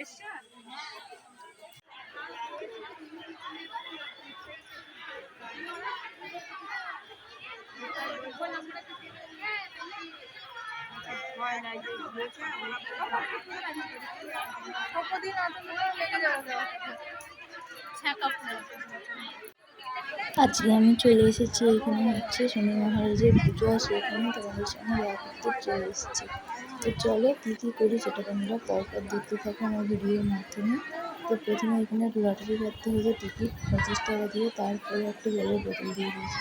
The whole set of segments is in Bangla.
Christian. আজকে আমি চলে এসেছি এখানে হচ্ছে শনি মহারাজের পুজো আছে এখানে তোমাদের সঙ্গে দেখা করতে চলে এসেছি। তো চলো কী কী করি সেটা তোমরা পরপর দেখতে থাকো আমার ভিডিওর মাধ্যমে। তো প্রথমে এখানে লটারি কাটতে হয়েছে টিকিট পঁচিশ টাকা দিয়ে, তারপরে একটা জলের বোতল দিয়ে দিয়েছে।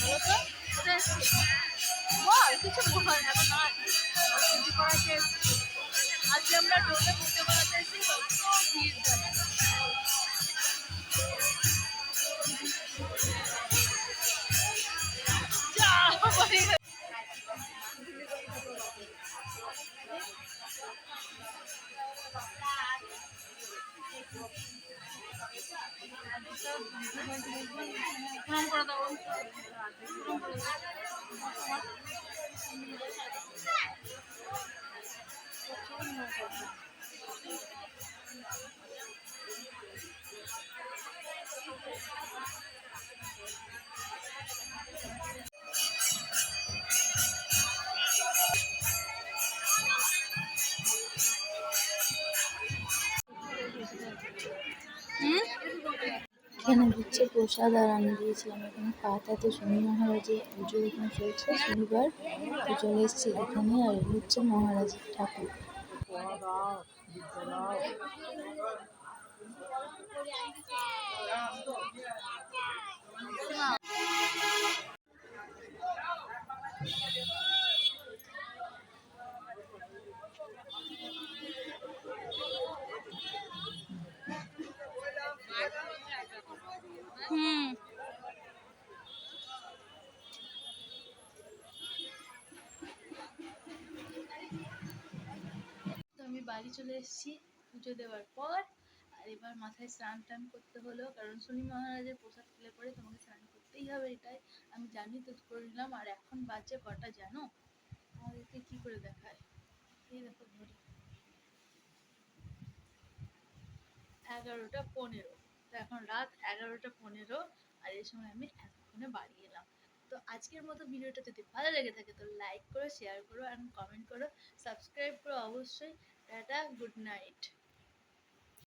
বলো তো বল, কিছু বল, এখন আর পুজো করাতে আজকে আমরা ডোবে পুজো করাতে এসেছি ভিড় প্রণাম করে দাও দাও হুম এখানে হচ্ছে প্রসাদ আর আমি দিয়েছিলাম এখানে পাতাতে শনি মহারাজের পুজো এখানে চলছে, শনিবার। তো চলে এসছে এখানে আর হচ্ছে মহারাজ ঠাকুর। বাড়ি চলে এসেছি, পুজো দেওয়ার পর। আর এবার মাথায় স্নান টান করতে হলো, কারণ শনি মহারাজের প্রসাদ খেলে পরে তোমাকে স্নান করতেই হবে, এটাই আমি জানি তো করে নিলাম। আর এখন বাজে কটা জানো? আমাদেরকে কি করে দেখায়? এই দেখো ঘড়ি। এগারোটা পনেরো। তো এখন রাত এগারোটা পনেরো, আর এই সময় আমি এতক্ষণে বাড়ি এলাম। তো আজকের মতো ভিডিওটা যদি ভালো লেগে থাকে, তো লাইক করো শেয়ার করো অ্যান্ড কমেন্ট করো। সাবস্ক্রাইব করো অবশ্যই। Tata good night